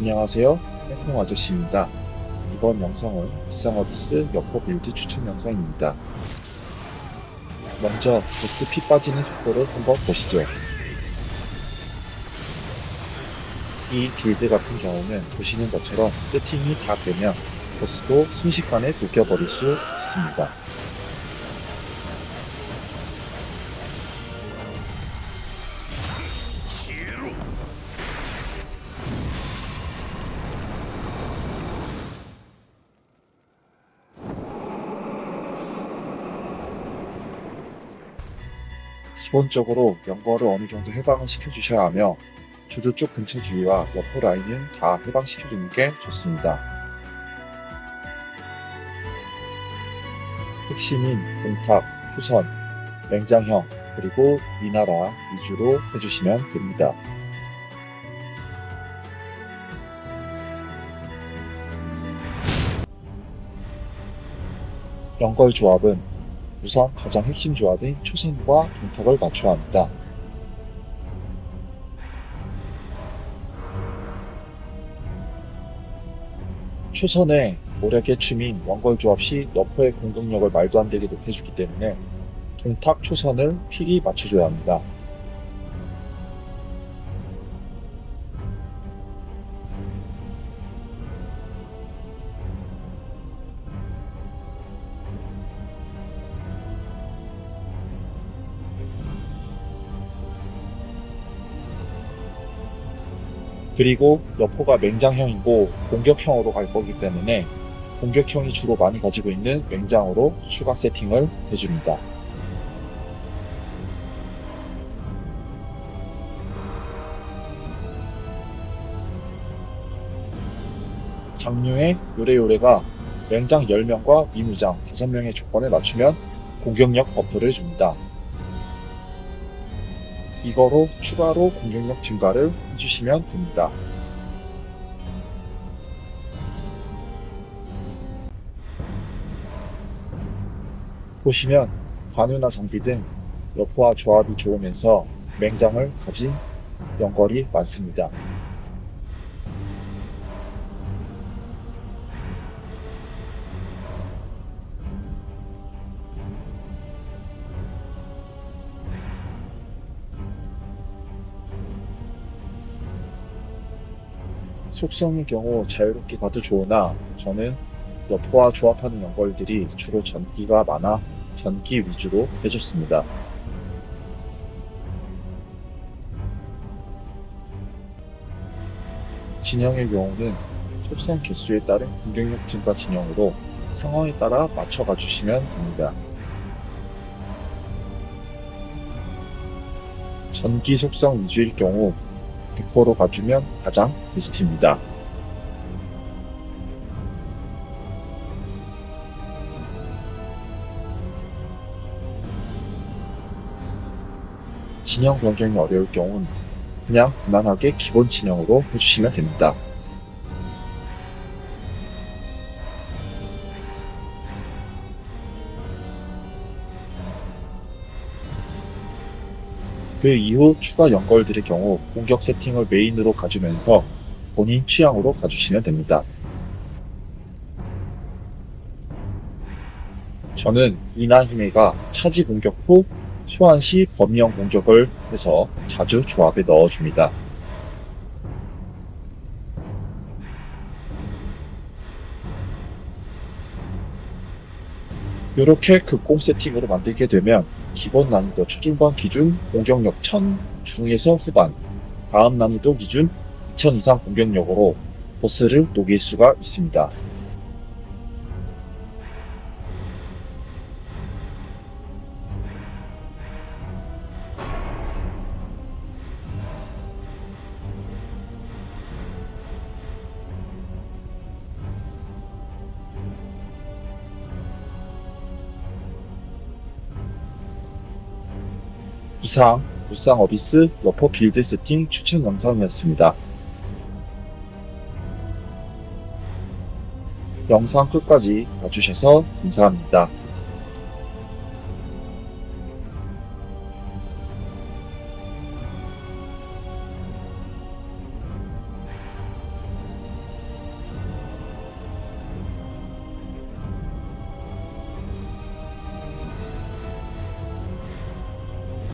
안녕하세요. 해콩 아저씨입니다. 이번 영상은 비상어비스 여포 빌드 추천 영상입니다. 먼저 보스 피 빠지는 속도를 한번 보시죠. 이 빌드 같은 경우는 보시는 것처럼 세팅이 다 되면 보스도 순식간에 녹여버릴 수 있습니다. 기본적으로 연거를 어느 정도 해방을 시켜주셔야 하며 주도 쪽 근처 주위와 여포 라인은 다 해방시켜주는 게 좋습니다. 핵심인 공탑, 후선, 맹장형, 그리고 미나라 위주로 해주시면 됩니다. 연걸 조합은 우선 가장 핵심 조합인 초선과 동탁을 맞춰야 합니다. 초선에 모략의 춤인 원걸 조합 시 너퍼의 공격력을 말도 안 되게 높여주기 때문에 동탁 초선을 필히 맞춰줘야 합니다. 그리고 여포가 맹장형이고 공격형으로 갈 거기 때문에 공격형이 주로 많이 가지고 있는 맹장으로 추가 세팅을 해줍니다. 장류의 요래요래가 맹장 10명과 미무장 5명의 조건을 맞추면 공격력 버프를 줍니다. 이거로 추가로 공격력 증가를 해주시면 됩니다. 보시면 관우나 장비 등 여포와 조합이 좋으면서 맹장을 가진 연걸이 많습니다. 속성의 경우 자유롭게 가도 좋으나 저는 여포와 조합하는 연걸들이 주로 전기가 많아 전기 위주로 해줬습니다. 진영의 경우는 속성 개수에 따른 공격력 증가 진영으로 상황에 따라 맞춰가 주시면 됩니다. 전기 속성 위주일 경우 100%로 가주면 가장 베스트입니다. 진영 변경이 어려울 경우는 그냥 무난하게 기본 진영으로 해주시면 됩니다. 그 이후 추가 연걸들의 경우 공격 세팅을 메인으로 가주면서 본인 취향으로 가주시면 됩니다. 저는 이나히메가 차지 공격 후 소환 시 범위형 공격을 해서 자주 조합에 넣어줍니다. 이렇게 극공 세팅으로 만들게 되면 기본 난이도 초중반 기준 공격력 1000 중에서 후반 다음 난이도 기준 2000 이상 공격력으로 보스를 녹일 수가 있습니다. 이상 무쌍 어비스 여포 빌드 세팅 추천 영상이었습니다. 영상 끝까지 봐주셔서 감사합니다.